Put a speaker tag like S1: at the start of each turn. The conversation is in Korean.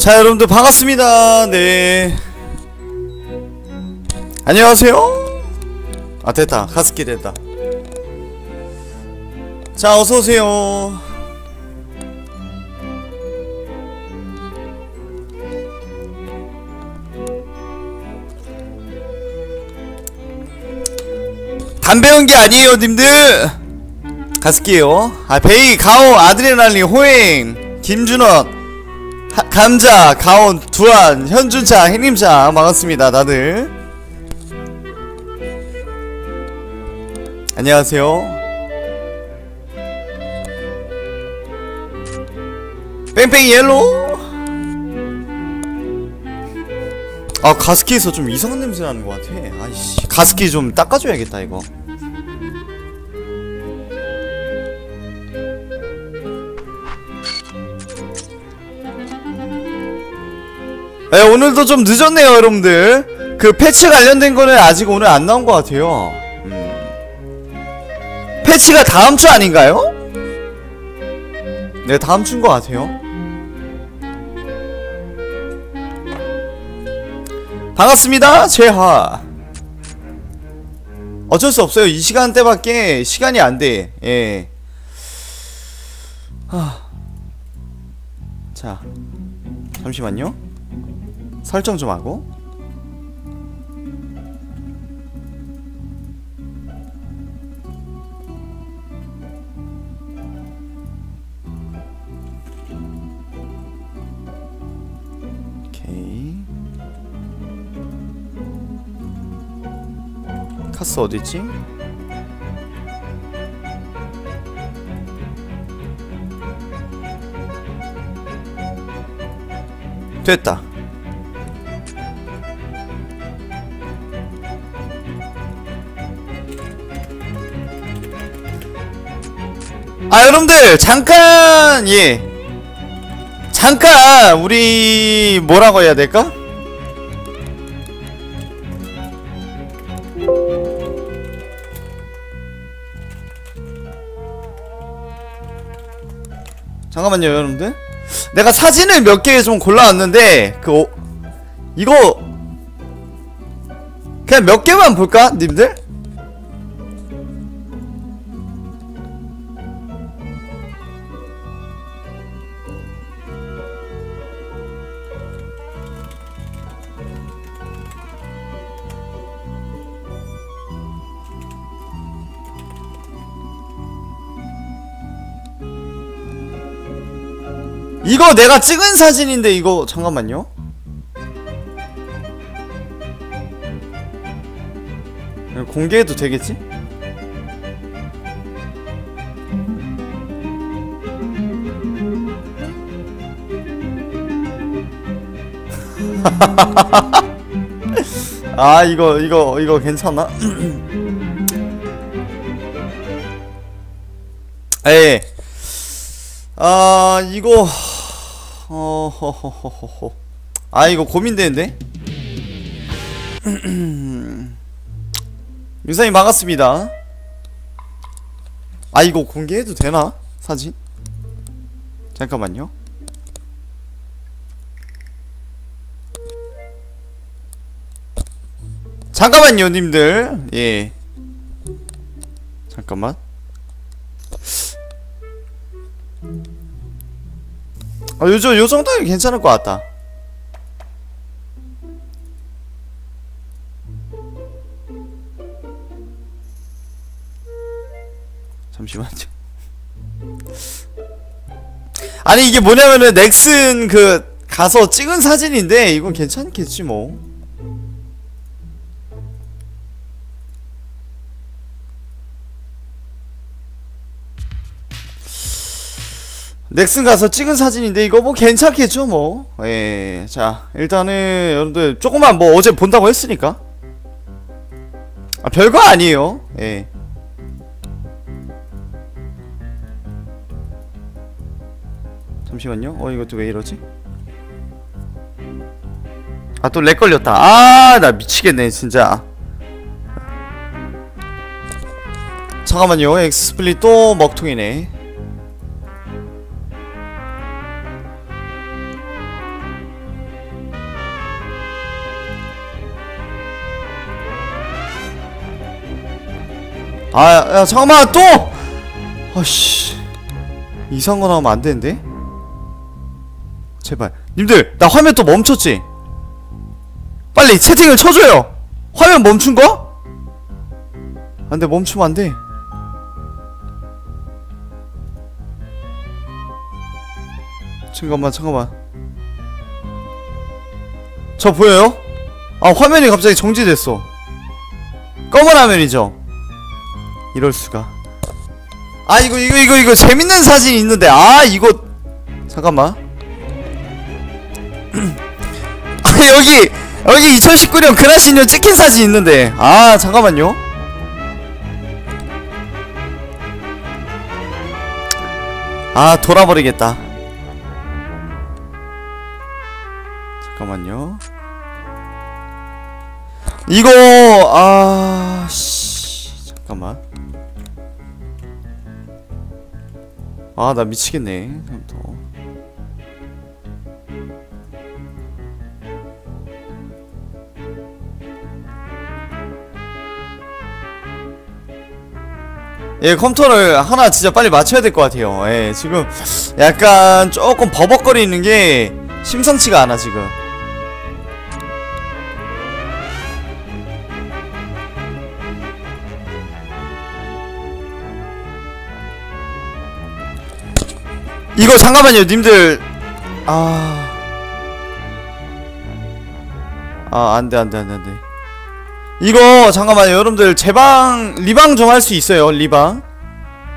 S1: 자 여러분들 반갑습니다. 네. 안녕하세요. 아 됐다. 가스키 됐다. 자 어서오세요. 담배 연기 아니에요 님들. 가스키에요. 아 베이 가오 아드레날린 호행 김준원 하, 감자 가온 두안 현준차 해님차 반갑습니다 다들. 안녕하세요. 뺑뺑 옐로우? 아 가스키에서 좀 이상한 냄새 나는 것 같아. 아이씨 가스키 좀 닦아줘야겠다 이거 네, 오늘도 좀 늦었네요, 여러분들. 그 패치 관련된 거는 아직 오늘 안 나온 것 같아요. 음. 패치가 다음 주 아닌가요? 네, 다음 주인 것 같아요. 반갑습니다, 재하. 어쩔 수 없어요. 이 시간대밖에 시간이 안 돼. 예. 하. 자, 잠시만요. 설정 좀 하고. 오케이. 카스 어디있지? 됐다 아 여러분들 잠깐 예 잠깐 우리 뭐라고 해야 될까? 잠깐만요 여러분들 내가 사진을 몇 개 좀 골라왔는데 그 어, 이거 그냥 몇 개만 볼까 님들? 이거 내가 찍은 사진인데 이거 잠깐만요. 공개해도 되겠지? 아 이거 이거 이거 괜찮아? 에이 아 이거 어허허허허. 아 이거 고민되는데? 유사님 반갑습니다. 아 이거 공개해도 되나? 사진? 잠깐만요. 잠깐만요 님들. 예. 잠깐만 아, 요즘 요 정도면 괜찮을 것 같다. 잠시만요. 아니 이게 뭐냐면은 넥슨 그 가서 찍은 사진인데 이건 괜찮겠지 뭐. 넥슨 가서 찍은 사진인데 이거 뭐 괜찮겠죠 뭐. 예. 자, 일단은 여러분들 조금만 뭐 어제 본다고 했으니까. 아, 별거 아니에요. 예. 잠시만요. 어, 이것도 왜 이러지? 아, 또 렉 걸렸다. 아, 나 미치겠네, 진짜. 잠깐만요. 엑스플릿 또 먹통이네. 아, 야, 잠깐만, 또! 아씨. 이상한 거 나오면 안 되는데? 제발. 님들, 나 화면 또 멈췄지? 빨리 채팅을 쳐줘요! 화면 멈춘 거? 안 돼, 멈추면 안 돼. 잠깐만, 잠깐만. 저 보여요? 아, 화면이 갑자기 정지됐어. 검은 화면이죠? 이럴 수가. 아, 이거, 이거, 이거, 이거, 재밌는 사진이 있는데, 아, 이거. 잠깐만. 아, 여기, 여기 2019년 그라시년 찍힌 사진 있는데, 아, 잠깐만요. 아, 돌아버리겠다. 잠깐만요. 이거 아 씨. 잠깐만. 아, 나 미치겠네. 또. 예, 컴퓨터를 하나 진짜 빨리 맞춰야 될 것 같아요. 예, 지금 약간 조금 버벅거리는 게 심상치가 않아, 지금. 이거 잠깐만요, 님들. 아. 아, 안 돼, 안 돼, 안 돼, 안 돼. 이거 잠깐만요, 여러분들. 제방, 리방 좀 할 수 있어요, 리방.